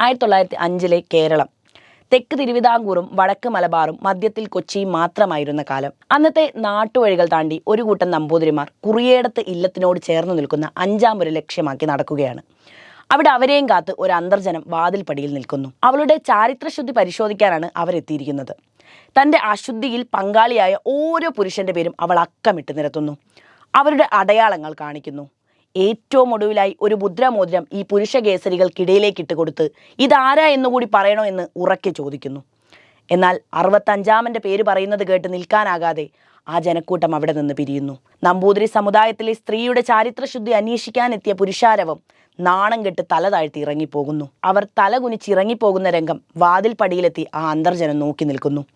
ആയിരത്തി തൊള്ളായിരത്തി അഞ്ചിലെ കേരളം. തെക്ക് തിരുവിതാംകൂറും വടക്ക് മലബാറും മധ്യത്തിൽ കൊച്ചിയും മാത്രമായിരുന്ന കാലം. അന്നത്തെ നാട്ടുവഴികൾ താണ്ടി ഒരു കൂട്ടം നമ്പൂതിരിമാർ കുറിയേടത്ത് ഇല്ലത്തിനോട് ചേർന്ന് നിൽക്കുന്ന അഞ്ചാം ഒരു ലക്ഷ്യമാക്കി നടക്കുകയാണ്. അവിടെ അവരെയും കാത്ത് ഒരു അന്തർജനം വാതിൽപ്പടിയിൽ നിൽക്കുന്നു. അവളുടെ ചാരിത്രശുദ്ധി പരിശോധിക്കാനാണ് അവരെത്തിയിരിക്കുന്നത്. തന്റെ അശുദ്ധിയിൽ പങ്കാളിയായ ഓരോ പുരുഷന്റെ പേരും അവൾ അക്കമിട്ട് നിരത്തുന്നു. അവരുടെ അടയാളങ്ങൾ കാണിക്കുന്നു. ഏറ്റവും ഒടുവിലായി ഒരു മുദ്രമോതിരം ഈ പുരുഷ കേസരികൾക്കിടയിലേക്ക് ഇട്ട് കൊടുത്ത് ഇതാരാ എന്നുകൂടി പറയണോ എന്ന് ഉറക്കെ ചോദിക്കുന്നു. എന്നാൽ അറുപത്തഞ്ചാമന്റെ പേര് പറയുന്നത് കേട്ട് നിൽക്കാനാകാതെ ആ ജനക്കൂട്ടം അവിടെ നിന്ന് പിരിയുന്നു. നമ്പൂതിരി സമുദായത്തിലെ സ്ത്രീയുടെ ചാരിത്രശുദ്ധി അന്വേഷിക്കാനെത്തിയ പുരുഷാരവം നാണം കെട്ട് തല താഴ്ത്തി ഇറങ്ങിപ്പോകുന്നു. അവർ തല കുനിച്ചിറങ്ങിപ്പോകുന്ന രംഗം വാതിൽ പടിയിലെത്തി ആ അന്തർജനം നോക്കി നിൽക്കുന്നു.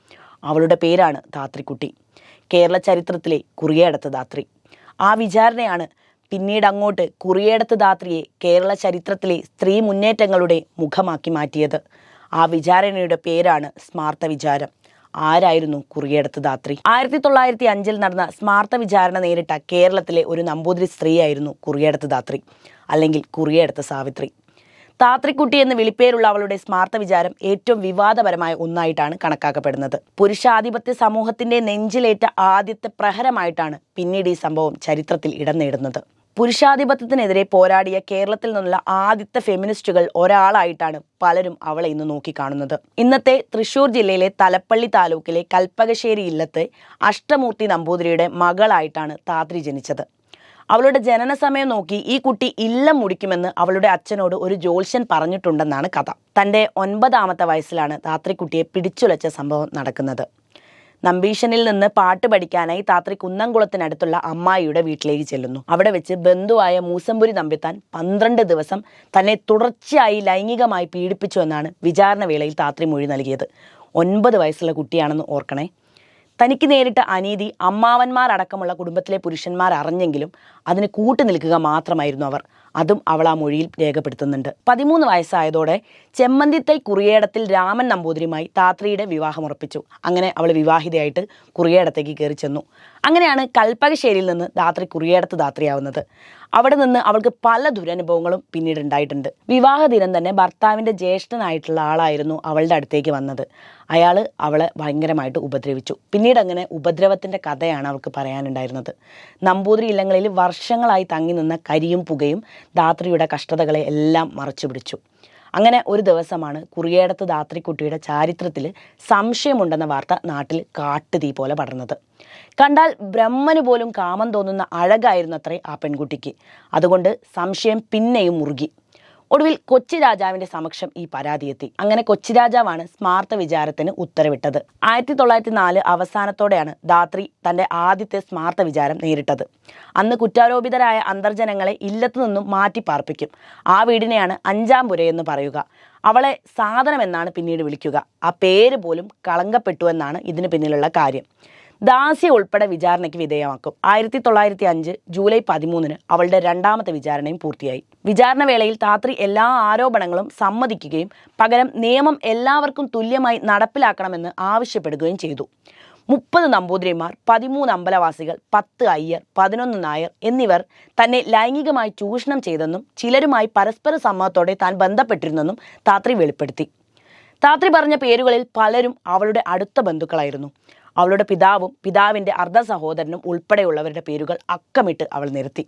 അവളുടെ പേരാണ് ധാത്രിക്കുട്ടി. കേരള ചരിത്രത്തിലെ കുറിയേടത്ത് ധാത്രി. ആ വിചാരണയാണ് പിന്നീട് അങ്ങോട്ട് കുറിയേടത്ത് ധാത്രിയെ കേരള ചരിത്രത്തിലെ സ്ത്രീ മുന്നേറ്റങ്ങളുടെ മുഖമാക്കി മാറ്റിയത്. ആ വിചാരണയുടെ പേരാണ് സ്മാർത്ത വിചാരം. ആരായിരുന്നു കുറിയേടത്ത് ധാത്രി? ആയിരത്തി തൊള്ളായിരത്തി അഞ്ചിൽ നടന്ന സ്മാർത്ത വിചാരണ നേരിട്ട കേരളത്തിലെ ഒരു നമ്പൂതിരി സ്ത്രീയായിരുന്നു കുറിയേടത്ത് ധാത്രി അല്ലെങ്കിൽ കുറിയേടത്ത് സാവിത്രി. താത്രിക്കുട്ടി എന്ന് വിളിപ്പേരുള്ള അവളുടെ സ്മാർത്ത വിചാരം ഏറ്റവും വിവാദപരമായ ഒന്നായിട്ടാണ് കണക്കാക്കപ്പെടുന്നത്. പുരുഷാധിപത്യ സമൂഹത്തിന്റെ നെഞ്ചിലേറ്റ ആദ്യത്തെ പ്രഹരമായിട്ടാണ് പിന്നീട് ഈ സംഭവം ചരിത്രത്തിൽ ഇടം നേടുന്നത്. പുരുഷാധിപത്യത്തിനെതിരെ പോരാടിയ കേരളത്തിൽ നിന്നുള്ള ആദ്യത്തെ ഫെമിനിസ്റ്റുകൾ ഒരാളായിട്ടാണ് പലരും അവളെ ഇന്ന് നോക്കിക്കാണുന്നത്. ഇന്നത്തെ തൃശൂർ ജില്ലയിലെ തലപ്പള്ളി താലൂക്കിലെ കൽപ്പകശ്ശേരി ഇല്ലത്തെ അഷ്ടമൂർത്തി നമ്പൂതിരിയുടെ മകളായിട്ടാണ് താത്രി ജനിച്ചത്. അവളുടെ ജനന സമയം നോക്കി ഈ കുട്ടി ഇല്ലം മുടിക്കുമെന്ന് അവളുടെ അച്ഛനോട് ഒരു ജോൽഷ്യൻ പറഞ്ഞിട്ടുണ്ടെന്നാണ് കഥ. തന്റെ ഒൻപതാമത്തെ വയസ്സിലാണ് താത്രിക്കുട്ടിയെ പിടിച്ചുലച്ച സംഭവം നടക്കുന്നത്. നമ്പീശനിൽ നിന്ന് പാട്ട് പഠിക്കാനായി താത്രി കുന്നംകുളത്തിനടുത്തുള്ള അമ്മായിയുടെ വീട്ടിലേക്ക് ചെല്ലുന്നു. അവിടെ വെച്ച് ബന്ധുവായ മൂസമ്പുരി നമ്പിത്താൻ പന്ത്രണ്ട് ദിവസം തന്നെ തുടർച്ചയായി ലൈംഗികമായി പീഡിപ്പിച്ചു എന്നാണ് വിചാരണ വേളയിൽ താത്രി മൊഴി നൽകിയത്. ഒൻപത് വയസ്സുള്ള കുട്ടിയാണെന്ന് ഓർക്കണേ. തനിക്ക് നേരിട്ട അനീതി അമ്മാവന്മാരടക്കമുള്ള കുടുംബത്തിലെ പുരുഷന്മാർ അറിഞ്ഞെങ്കിലും അതിന് കൂട്ടു നിൽക്കുക മാത്രമായിരുന്നു അവർ. അതും അവൾ ആ മൊഴിയിൽ രേഖപ്പെടുത്തുന്നുണ്ട്. പതിമൂന്ന് വയസ്സായതോടെ ചെമ്മന്തിത്തൈ കുറിയേടത്തിൽ രാമൻ നമ്പൂതിരിയുമായി താത്രിയുടെ വിവാഹം ഉറപ്പിച്ചു. അങ്ങനെ അവൾ വിവാഹിതയായിട്ട് കുറിയേടത്തേക്ക് കയറി ചെന്നു അങ്ങനെയാണ് കൽപ്പകശ്ശേരിയിൽ നിന്ന് ധാത്രി കുറിയേടത്ത് ധാത്രിയാവുന്നത്. അവിടെ നിന്ന് അവൾക്ക് പല ദുരനുഭവങ്ങളും പിന്നീട് ഉണ്ടായിട്ടുണ്ട്. വിവാഹ ദിനം തന്നെ ഭർത്താവിന്റെ ജ്യേഷ്ഠനായിട്ടുള്ള ആളായിരുന്നു അവളുടെ അടുത്തേക്ക് വന്നത്. അയാൾ അവളെ ഭയങ്കരമായിട്ട് ഉപദ്രവിച്ചു. പിന്നീട് അങ്ങനെ ഉപദ്രവത്തിന്റെ കഥയാണ് അവൾക്ക് പറയാനുണ്ടായിരുന്നത്. നമ്പൂതിരി ഇല്ലങ്ങളിൽ വർഷങ്ങളായി തങ്ങി നിന്ന കരിയും പുകയും ധാത്രിയുടെ കഷ്ടതകളെ എല്ലാം മറച്ചു പിടിച്ചു അങ്ങനെ ഒരു ദിവസമാണ് കുറിയേടത്ത് ധാത്രിക്കുട്ടിയുടെ ചാരിത്രത്തിൽ സംശയമുണ്ടെന്ന വാർത്ത നാട്ടിൽ കാട്ടുതീ പോലെ പടർന്നത്. കണ്ടാൽ ബ്രഹ്മന് പോലും കാമം തോന്നുന്ന അഴകായിരുന്നു അത്രേ ആ പെൺകുട്ടിക്ക്. അതുകൊണ്ട് സംശയം പിന്നെയും മുറുകി. ഒടുവിൽ കൊച്ചി രാജാവിന്റെ സമക്ഷം ഈ പരാതി എത്തി. അങ്ങനെ കൊച്ചി രാജാവാണ് സ്മാർത്ത വിചാരത്തിന് ഉത്തരവിട്ടത്. ആയിരത്തി തൊള്ളായിരത്തി നാല് അവസാനത്തോടെയാണ് ധാത്രി തന്റെ ആദ്യത്തെ സ്മാർത്ത വിചാരം നേരിട്ടത്. അന്ന് കുറ്റാരോപിതരായ അന്തർജനങ്ങളെ ഇല്ലത്തു നിന്നും മാറ്റി പാർപ്പിക്കും. ആ വീടിനെയാണ് അഞ്ചാം പുര എന്ന് പറയുക. അവളെ സാധനം എന്നാണ് പിന്നീട് വിളിക്കുക. ആ പേര് പോലും കളങ്കപ്പെട്ടു എന്നാണ് ഇതിന് പിന്നിലുള്ള കാര്യം. ദാസ്യ ഉൾപ്പെടെ വിചാരണയ്ക്ക് വിധേയമാക്കും. ആയിരത്തി തൊള്ളായിരത്തി അഞ്ച് ജൂലൈ പതിമൂന്നിന് അവളുടെ രണ്ടാമത്തെ വിചാരണയും പൂർത്തിയായി. വിചാരണ വേളയിൽ താത്രി എല്ലാ ആരോപണങ്ങളും സമ്മതിക്കുകയും പകരം നിയമം എല്ലാവർക്കും തുല്യമായി നടപ്പിലാക്കണമെന്ന് ആവശ്യപ്പെടുകയും ചെയ്തു. മുപ്പത് നമ്പൂതിരിമാർ പതിമൂന്ന് അമ്പലവാസികൾ പത്ത് അയ്യർ പതിനൊന്ന് നായർ എന്നിവർ തന്നെ ലൈംഗികമായി ചൂഷണം ചെയ്തെന്നും ചിലരുമായി പരസ്പര സമ്മതത്തോടെ താൻ ബന്ധപ്പെട്ടിരുന്നെന്നും താത്രി വെളിപ്പെടുത്തി. താത്രി പറഞ്ഞ പേരുകളിൽ പലരും അവളുടെ അടുത്ത ബന്ധുക്കളായിരുന്നു. അവളുടെ പിതാവും പിതാവിന്റെ അർദ്ധ സഹോദരനും ഉൾപ്പെടെയുള്ളവരുടെ പേരുകൾ അക്കമിട്ട് അവൾ നിരത്തി.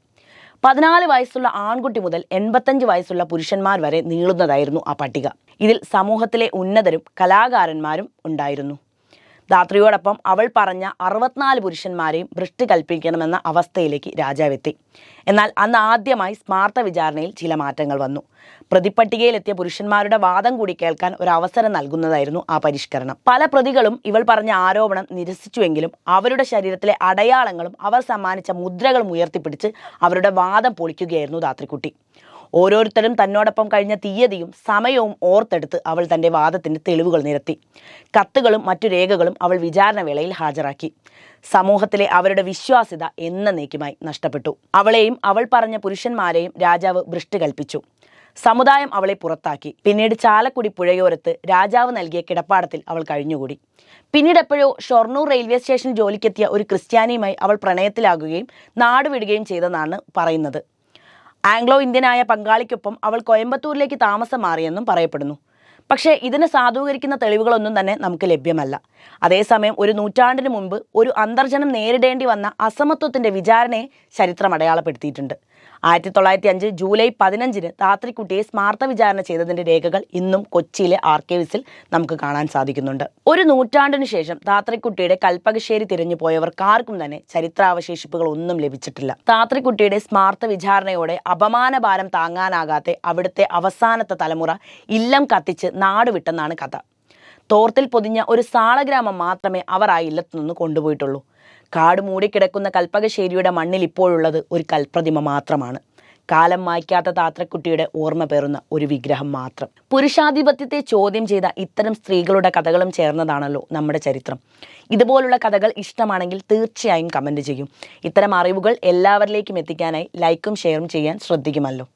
പതിനാല് വയസ്സുള്ള ആൺകുട്ടി മുതൽ എൺപത്തഞ്ച് വയസ്സുള്ള പുരുഷന്മാർ വരെ നീളുന്നതായിരുന്നു ആ പട്ടിക. ഇതിൽ സമൂഹത്തിലെ ഉന്നതരും കലാകാരന്മാരും ഉണ്ടായിരുന്നു. ധാത്രിയോടൊപ്പം അവൾ പറഞ്ഞ അറുപത്തിനാല് പുരുഷന്മാരെയും ഭ്രഷ്ടി കൽപ്പിക്കണമെന്ന അവസ്ഥയിലേക്ക് രാജാവെത്തി. എന്നാൽ അന്ന് ആദ്യമായി സ്മാർത്ത വിചാരണയിൽ ചില മാറ്റങ്ങൾ വന്നു. പ്രതിപ്പട്ടികയിലെത്തിയ പുരുഷന്മാരുടെ വാദം കൂടി കേൾക്കാൻ ഒരു അവസരം നൽകുന്നതായിരുന്നു ആ പരിഷ്കരണം. പല പ്രതികളും ഇവൾ പറഞ്ഞ ആരോപണം നിരസിച്ചുവെങ്കിലും അവരുടെ ശരീരത്തിലെ അടയാളങ്ങളും അവർ സമ്മാനിച്ച മുദ്രകളും ഉയർത്തിപ്പിടിച്ച് അവരുടെ വാദം പൊളിക്കുകയായിരുന്നു ധാത്രിക്കുട്ടി ഓരോരുത്തരും തന്നോടൊപ്പം കഴിഞ്ഞ തീയതിയും സമയവും ഓർത്തെടുത്ത് അവൾ തന്റെ വാദത്തിന്റെ തെളിവുകൾ നിരത്തി. കത്തുകളും മറ്റു രേഖകളും അവൾ വിചാരണ വേളയിൽ ഹാജരാക്കി. സമൂഹത്തിലെ അവരുടെ വിശ്വാസ്യത എന്നേക്കുമായി നഷ്ടപ്പെട്ടു. അവളെയും അവൾ പറഞ്ഞ പുരുഷന്മാരെയും രാജാവ് ഭ്രഷ്ട് കൽപ്പിച്ചു. സമുദായം അവളെ പുറത്താക്കി. പിന്നീട് ചാലക്കുടി പുഴയോരത്ത് രാജാവ് നൽകിയ കിടപ്പാടത്തിൽ അവൾ കഴിഞ്ഞുകൂടി. പിന്നീട് എപ്പോഴോ ഷൊർണൂർ റെയിൽവേ സ്റ്റേഷനിൽ ജോലിക്കെത്തിയ ഒരു ക്രിസ്ത്യാനിയുമായി അവൾ പ്രണയത്തിലാകുകയും നാടുവിടുകയും ചെയ്തെന്നാണ് പറയുന്നത്. ആംഗ്ലോ ഇന്ത്യനായ പങ്കാളിക്കൊപ്പം അവൾ കോയമ്പത്തൂരിലേക്ക് താമസം മാറിയെന്നും പറയപ്പെടുന്നു. പക്ഷേ ഇതിനെ സാധൂകരിക്കുന്ന തെളിവുകളൊന്നും തന്നെ നമുക്ക് ലഭ്യമല്ല. അതേസമയം ഒരു നൂറ്റാണ്ടിന് മുൻപ് ഒരു അന്തർജനം നേരിടേണ്ടി വന്ന അസമത്വത്തിന്റെ വിചാരണയെ ചരിത്രം അടയാളപ്പെടുത്തിയിട്ടുണ്ട്. ആയിരത്തി തൊള്ളായിരത്തി അഞ്ച് ജൂലൈ പതിനഞ്ചിന് താത്രിക്കുട്ടിയെ സ്മാർത്ത വിചാരണ ചെയ്തതിന്റെ രേഖകൾ ഇന്നും കൊച്ചിയിലെ ആർക്കൈവ്സിൽ നമുക്ക് കാണാൻ സാധിക്കുന്നുണ്ട്. ഒരു നൂറ്റാണ്ടിനു ശേഷം താത്രിക്കുട്ടിയുടെ കൽപ്പകശ്ശേരി തിരിഞ്ഞു പോയവർക്കാർക്കും തന്നെ ചരിത്രാവശേഷിപ്പുകൾ ഒന്നും ലഭിച്ചിട്ടില്ല. താത്രിക്കുട്ടിയുടെ സ്മാർത്ത വിചാരണയോടെ അപമാനഭാരം താങ്ങാനാകാതെ അവിടുത്തെ അവസാനത്തെ തലമുറ ഇല്ലം കത്തിച്ച് നാടുവിട്ടെന്നാണ് കഥ. തോർത്തിൽ പൊതിഞ്ഞ ഒരു സാളഗ്രാമം മാത്രമേ അവർ ആ ഇല്ലത്തു നിന്ന് കൊണ്ടുപോയിട്ടുള്ളൂ. കാട് മൂടിക്കിടക്കുന്ന കൽപ്പകശ്ശേരിയുടെ മണ്ണിൽ ഇപ്പോഴുള്ളത് ഒരു കൽപ്രതിമ മാത്രമാണ്. കാലം മായ്ക്കാത്ത താത്രക്കുട്ടിയുടെ ഓർമ്മ പേറുന്ന ഒരു വിഗ്രഹം മാത്രം. പുരുഷാധിപത്യത്തെ ചോദ്യം ചെയ്ത ഇത്തരം സ്ത്രീകളുടെ കഥകളും ചേർന്നതാണല്ലോ നമ്മുടെ ചരിത്രം. ഇതുപോലുള്ള കഥകൾ ഇഷ്ടമാണെങ്കിൽ തീർച്ചയായും കമന്റ് ചെയ്യും. ഇത്തരം അറിവുകൾ എല്ലാവരിലേക്കും എത്തിക്കാനായി ലൈക്കും ഷെയറും ചെയ്യാൻ ശ്രദ്ധിക്കുമല്ലോ.